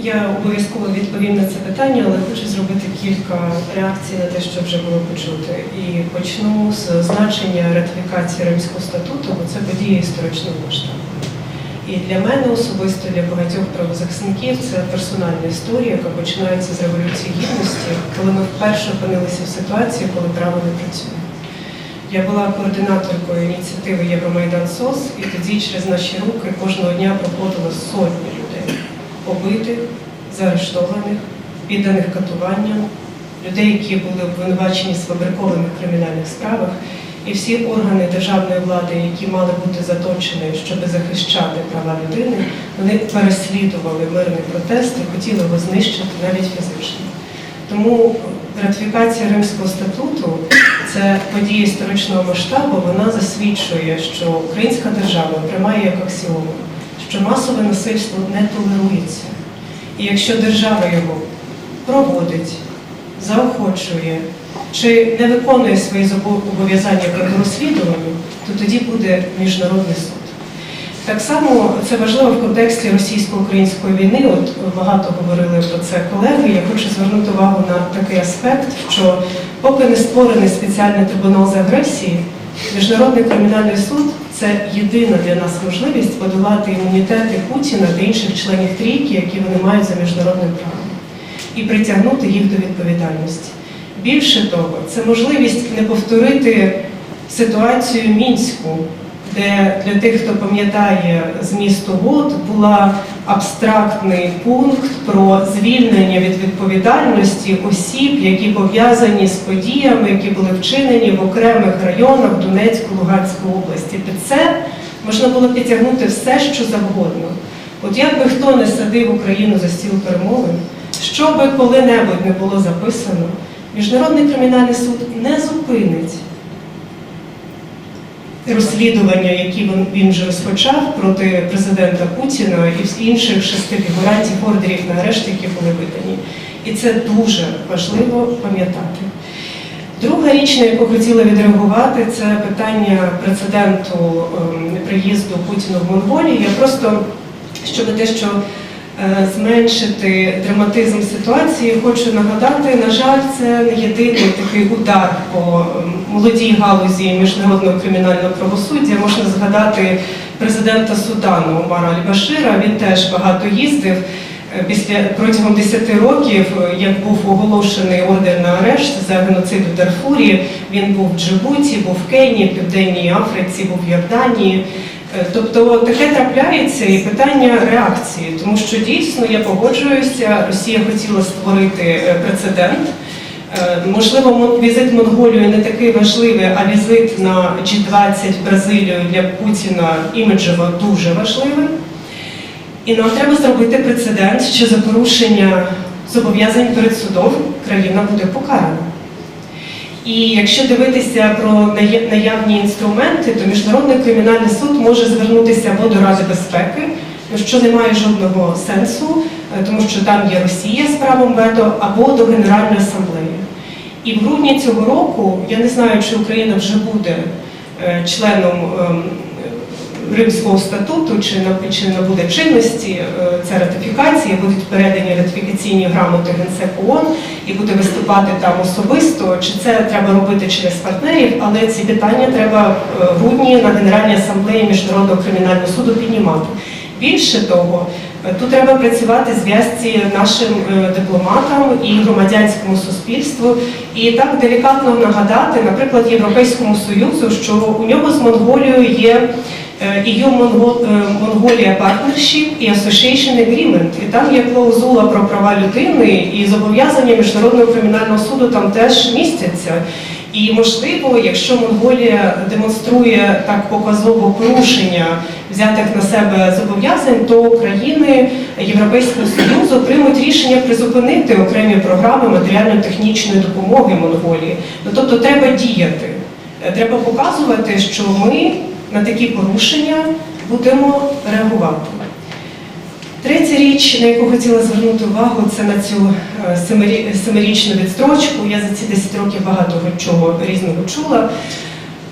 Я обов'язково відповім на це питання, але хочу зробити кілька реакцій на те, що вже було почути. І почну з значення ратифікації Римського статуту, бо це подія історичного масштабу. І для мене особисто, для багатьох правозахисників, це персональна історія, яка починається з революції гідності, коли ми вперше опинилися в ситуації, коли право не працює. Я була координаторкою ініціативи Євромайдан СОС, і тоді через наші руки кожного дня проходило сотні побитих, заарештованих, підданих катуванням, людей, які були обвинувачені сфабрикованих кримінальних справах, і всі органи державної влади, які мали бути заточені, щоб захищати права людини, вони переслідували мирний протест і хотіли його знищити навіть фізично. Тому ратифікація Римського статуту це подія історичного масштабу. Вона засвідчує, що українська держава приймає як аксіому, що масове насильство не толерується. І якщо держава його проводить, заохочує чи не виконує свої зобов'язання по розслідуванню, то тоді буде міжнародний суд. Так само це важливо в контексті російсько-української війни. От багато говорили про це колеги. Я хочу звернути увагу на такий аспект, що поки не створений спеціальний трибунал з агресії, міжнародний кримінальний суд це єдина для нас можливість подолати імунітети Путіна та інших членів трійки, які вони мають за міжнародним правом, і притягнути їх до відповідальності. Більше того, це можливість не повторити ситуацію мінську де для тих, хто пам'ятає зміст угод, була абстрактний пункт про звільнення від відповідальності осіб, які пов'язані з подіями, які були вчинені в окремих районах Донецької Луганської області. Під це можна було підтягнути все, що завгодно. От як би хто не садив Україну за стіл перемовин, що би коли-небудь не було записано, Міжнародний кримінальний суд не зупинить розслідування, які він, вже розпочав проти президента Путіна і інших шести фігурантів ордерів на арешт, які були видані. І це дуже важливо пам'ятати. Друга річ, на яку хотіла відреагувати, це питання прецеденту ем, приїзду Путіна в Монголію. Я просто щоб те, що зменшити драматизм ситуації, хочу нагадати, на жаль, це не єдиний такий удар по молодій галузі міжнародного кримінального правосуддя. Можна згадати президента Судану Умара Аль-Башира. Він теж багато їздив. Е, Після протягом 10 років, е, як був оголошений ордер на арешт за геноцид у Дарфурі, він був в Джибуті, був в Кенії, Південній Африці, був в Йорданії. Е, Тобто таке трапляється і питання реакції, тому що дійсно я погоджуюся, Росія хотіла створити е, прецедент. Е, Можливо, візит в Монголію не такий важливий, а візит на G20 в Бразилію для Путіна іміджево дуже важливий. І нам треба зробити прецедент, що за порушення зобов'язань перед судом країна буде покарана. І якщо дивитися про наявні інструменти, то Міжнародний кримінальний суд може звернутися або до Ради безпеки, ну, що не має жодного сенсу, е, тому що там є Росія з правом вето, або до Генеральної асамблеї. І в грудні цього року я не знаю, чи Україна вже буде е, членом ем, Римського статуту, чи чи набуде чинності е, ця ратифікація, будуть передані ратифікаційні грамоти Генсеку ООН і буде виступати там особисто. Чи це треба робити через партнерів, але ці питання треба е, в грудні на Генеральній асамблеї Міжнародного кримінального суду піднімати. Більше того, е, тут треба працювати зв'язці нашим е, дипломатам і громадянському суспільству, і так делікатно нагадати, наприклад, Європейському Союзу, що у нього з Монголією є EU Mongo- Mongolia Partnership і Association Agreement. І там є клаузула про права людини, і зобов'язання Міжнародного кримінального суду там теж містяться. І можливо, якщо Монголія демонструє так показово порушення взятих на себе зобов'язань, то країни Європейського Союзу приймуть рішення призупинити окремі програми матеріально-технічної допомоги Монголії. Ну тобто треба діяти. Е, Треба показувати, що ми на такі порушення будемо реагувати. Третя річ, на яку хотіла звернути увагу, це на цю е, семирічну відстрочку. Я за ці 10 років багато чого різного чула.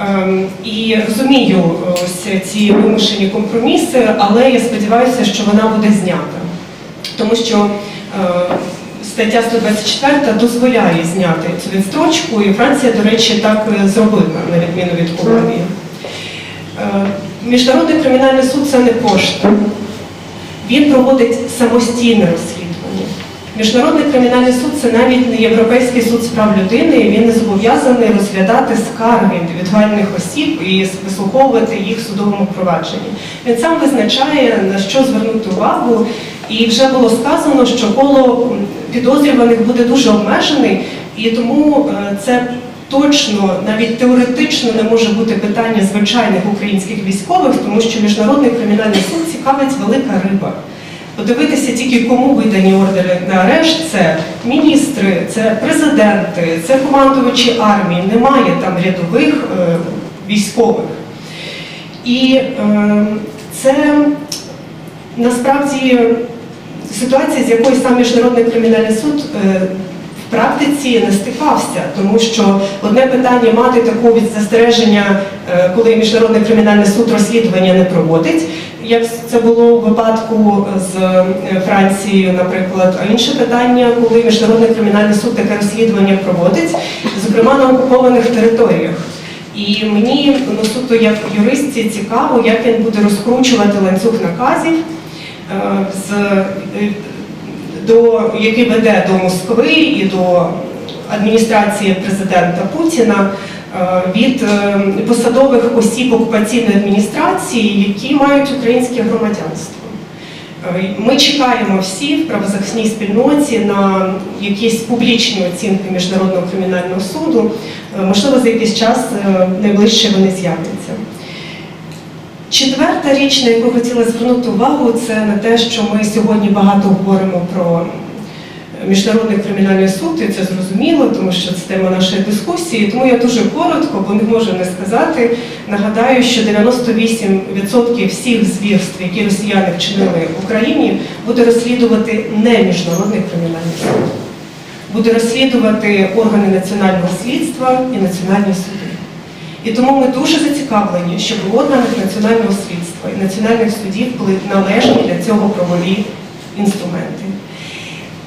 Ем, І розумію ось ці вимушені компроміси, але я сподіваюся, що вона буде знята. тому що е, стаття 124 дозволяє зняти цю відстрочку, і Франція, до речі, так зробила, на відміну від Колумбії. Е, Міжнародний кримінальний суд це не пошта. Він проводить самостійне розслідування. Міжнародний кримінальний суд це навіть не Європейський суд з прав людини, і він не зобов'язаний розглядати скарги індивідуальних осіб і вислуховувати їх в судовому провадженні. Він сам визначає, на що звернути увагу, і вже було сказано, що коло підозрюваних буде дуже обмежений, і тому е, це точно, навіть теоретично не може бути питання звичайних українських військових, тому що міжнародний кримінальний суд цікавить велика риба. Подивитися тільки кому видані ордери на арешт, це міністри, це президенти, це командувачі армії, немає там рядових е, військових. І е, це насправді ситуація, з якою сам Міжнародний кримінальний суд е, практиці не стикався, тому що одне питання мати таку від застереження, е, коли Міжнародний кримінальний суд розслідування не проводить, як це було у випадку з е, Францією, наприклад, а інше питання, коли Міжнародний кримінальний суд таке розслідування проводить, зокрема на окупованих територіях. І мені ну, суто як юристі цікаво, як він буде розкручувати ланцюг наказів, е, з, до, який веде до Москви і до адміністрації президента Путіна е, від е, посадових осіб окупаційної адміністрації, які мають українське громадянство. Е, Ми чекаємо всі в правозахисній спільноті на якісь публічні оцінки Міжнародного кримінального суду. Можливо, за якийсь час найближче вони з'являться. Четверта річ, на яку хотіла звернути увагу, це на те, що ми сьогодні багато говоримо про Міжнародний кримінальний суд, і це зрозуміло, тому що це тема нашої дискусії. Тому я дуже коротко, бо не можу не сказати. Нагадаю, що 98% всіх звірств, які росіяни вчинили в Україні, буде розслідувати не міжнародний кримінальний суд, буде розслідувати органи національного слідства і національні суди. І тому ми дуже зацікавлені, щоб в органах національного слідства і національних судів були належні для цього правові інструменти.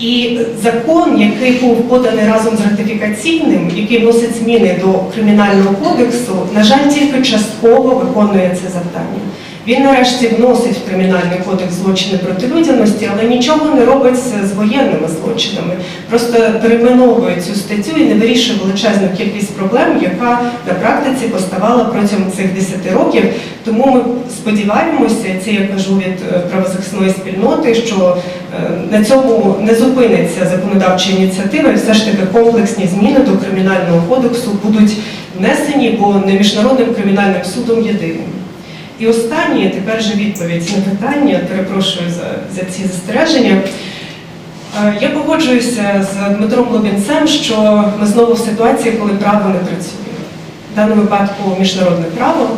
І закон, який був поданий разом з ратифікаційним, який вносить зміни до кримінального кодексу, на жаль, тільки частково виконує це завдання. Він нарешті вносить в кримінальний кодекс злочини проти людяності, але нічого не робить з воєнними злочинами. Просто перейменовує цю статтю і не вирішує величезну кількість проблем, яка на практиці поставала протягом цих 10 років. Тому ми сподіваємося, це я кажу від е, правозахисної спільноти, що е, на цьому не зупиниться законодавча ініціатива, і все ж таки комплексні зміни до кримінального кодексу будуть внесені, бо не міжнародним кримінальним судом єдиним. І останнє, тепер же відповідь на питання, перепрошую за, за ці застереження. Е, Я погоджуюся з Дмитром Лубінцем, що ми знову в ситуації, коли право не працює. В даному випадку міжнародне право.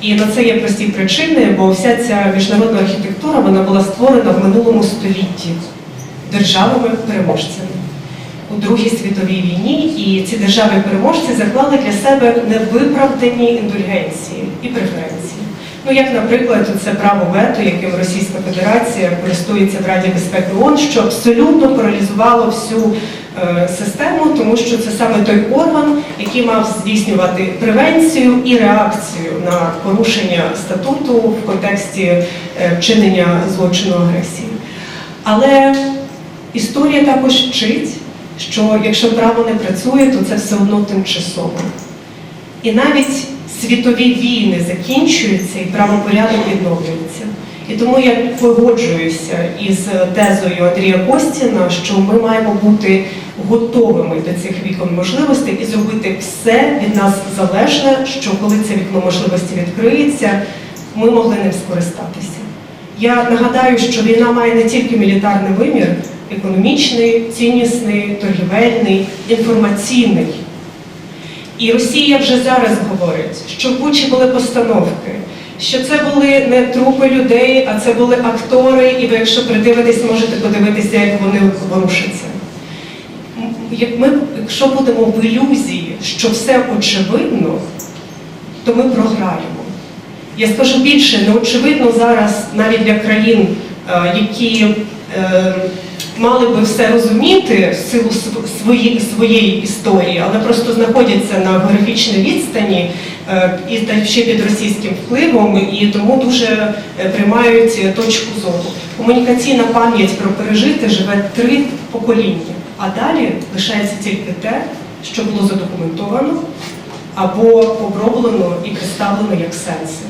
І на це є прості причини, бо вся ця міжнародна архітектура вона була створена в минулому столітті державами-переможцями у Другій світовій війні, і ці держави-переможці заклали для себе невиправдані індульгенції і преференції. Ну, як, наприклад, це право вето, яким Російська Федерація користується в Раді безпеки ООН, що абсолютно паралізувало всю е, систему, тому що це саме той орган, який мав здійснювати превенцію і реакцію на порушення статуту в контексті е, вчинення злочину агресії. Але історія також вчить, що якщо право не працює, то це все одно тимчасово. І навіть світові війни закінчуються і правопорядок відновлюється. І тому я погоджуюся із тезою Андрія Костіна, що ми маємо бути готовими до цих вікон можливостей і зробити все від нас залежне, що коли це вікно можливості відкриється, ми могли ним скористатися. Я нагадаю, що війна має не тільки мілітарний вимір, економічний, ціннісний, торгівельний, інформаційний. І Росія вже зараз говорить, що в Бучі були постановки, що це були не трупи людей, а це були актори, і ви, якщо придивитесь, можете подивитися, як вони ворушаться. Як ми, якщо будемо в ілюзії, що все очевидно, то ми програємо. Я скажу більше, неочевидно зараз навіть для країн, е, які е, мали би все розуміти в силу св- свої, своєї історії, але просто знаходяться на географічній відстані е, і та ще під російським впливом, і тому дуже приймають е, точку зору. Комунікаційна пам'ять про пережите живе три покоління, а далі лишається тільки те, що було задокументовано або оброблено і представлено як сенси.